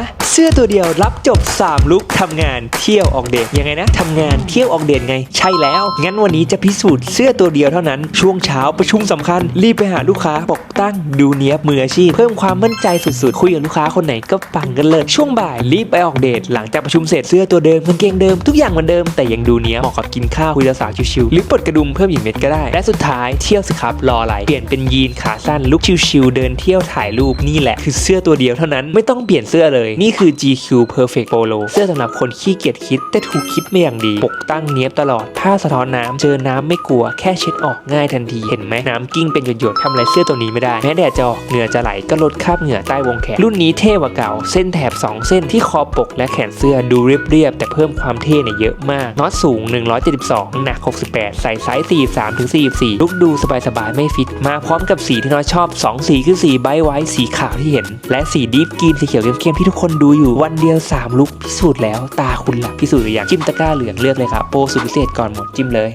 ะ เสื้อตัวเดียวรับจบ 3 ลุกทำงานเที่ยวออกเดทยังไงนะทำงานเที่ยวออกเดทไง ใช่แล้ว งั้นวันนี้จะพิสูจน์เสื้อตัวเดียวเท่านั้น ช่วงเช้าประชุมสำคัญ รีบไปหาลูกค้าปกตั้งดูเนี้ยบมืออาชีพ เพิ่มความมั่นใจสุดๆ คุยกับลูกค้าคนไหนก็ปังกันเลย ช่วงบ่ายรีบไปออกเดทหลังจากประชุมเสร็จเสื้อตัวเดิมกางเกงเดิมทุกอย่างเหมือนเดิมแต่ยังดูเนี้ยบเหมาะกับกินข้าวคุยสาวชิวๆหรือปลดกระดุมเพิ่มอีกเม็ดก็ได้ และสุดท้ายเที่ยวสิครับรออะไรเปลี่ยนเป็นยีนขาสั้นลุคชิวๆเดินเที่ยวถ่ายรูปนี่แหละ คือเสื้อตัวเดียวเท่านั้นไม่ต้องเปลี่ยนเสื้อเลยนี่คือ GQ Perfect Polo เสื้อสำหรับคนขี้เกียจคิด แต่ถูกคิดมาอย่างดี ปกตั้งเนี้ยบตลอด ผ้าสะท้อนน้ำเจอน้ำไม่กลัว แค่เช็ดออกง่ายทันที เห็นไหมน้ำกิ้งเป็นหยดๆทำอะไรเสื้อตัวนี้ไม่ได้ แม้แดดจะออกเหงื่อจะไหลก็ลดคราบเหงื่อใต้วงแขน รุ่นนี้เท่กว่าเก่า เส้นแถบ 2 เส้นที่คอปกและแขนเสื้อดูเรียบๆแต่เพิ่มความเท่เนี่ยเยอะมากน็อตสูง 172 หนัก 68 ใส่ไซส์43ถึง44ลุกดูสบายๆไม่ฟิต มาพร้อมกับสีที่น็อตชอบ 2 สีคือสีไบท์ไวท์สีขาวที่เห็น และสีดีฟกรีนสีเขียวเข้มๆที่ทุกคนดูอยู่วันเดียว 3 ลุกพิสูจน์แล้ว ตาคุณหลักพิสูจน์หรือยังจิ้มตะกร้าเหลืองเลือกเลยครับโปรสุดพิเศษก่อนหมดจิ้มเลย